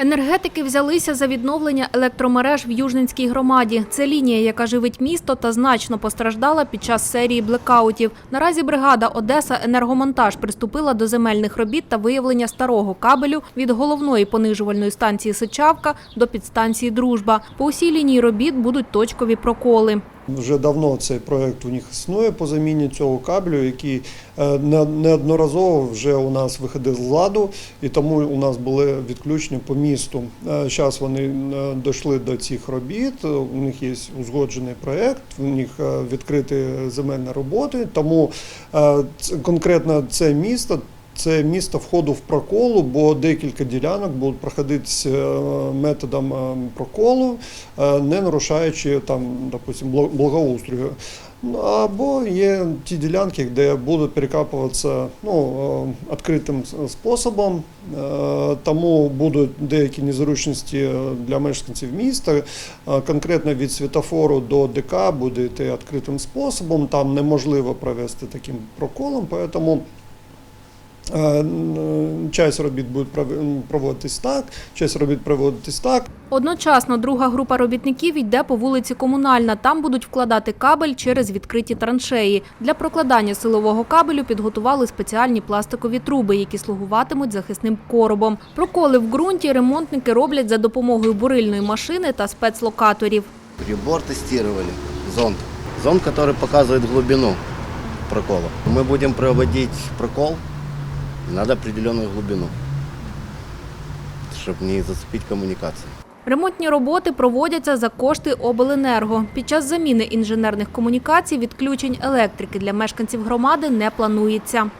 Енергетики взялися за відновлення електромереж в Южненській громаді. Це лінія, яка живить місто та значно постраждала під час серії блекаутів. Наразі бригада Одеса Енергомонтаж приступила до земельних робіт та виявлення старого кабелю від головної понижувальної станції Сичавка до підстанції Дружба. По усій лінії робіт будуть точкові проколи. Вже давно цей проект у них існує по заміні цього кабелю, який е, неодноразово вже у нас виходив з ладу, і тому у нас були відключення по місту. Зараз вони е, дійшли до цих робіт. У них є узгоджений проект, у них е, відкриті земельні роботи. Тому е, конкретно це місто. Це місто входу в проколу, бо декілька ділянок будуть проходити е, методом е, проколу, е, не нарушаючи там, допустим, бл- благоустрою. Ну, Або є ті ділянки, де будуть перекапуватися ну, відкритим способом, тому будуть деякі незручності для мешканців міста. Конкретно від світофору до ДК буде йти відкритим способом, там неможливо провести таким проколом, тому Часть робіт буде пров- проводитись так, часть робіт проводитись так. Одночасно друга група робітників йде по вулиці Комунальна. Там будуть вкладати кабель через відкриті траншеї. Для прокладання силового кабелю підготували спеціальні пластикові труби, які слугуватимуть захисним коробом. Проколи в ґрунті ремонтники роблять за допомогою бурильної машини та спецлокаторів. Прибор тестировали, зонд. Зонд, который показывает глубину прокола. Мы будем проводить прокол, надо определенную глубину, щоб не зацепить коммуникации. Ремонтні роботи проводяться за кошти обленерго. Під час заміни інженерних комунікацій відключень електрики для мешканців громади не планується.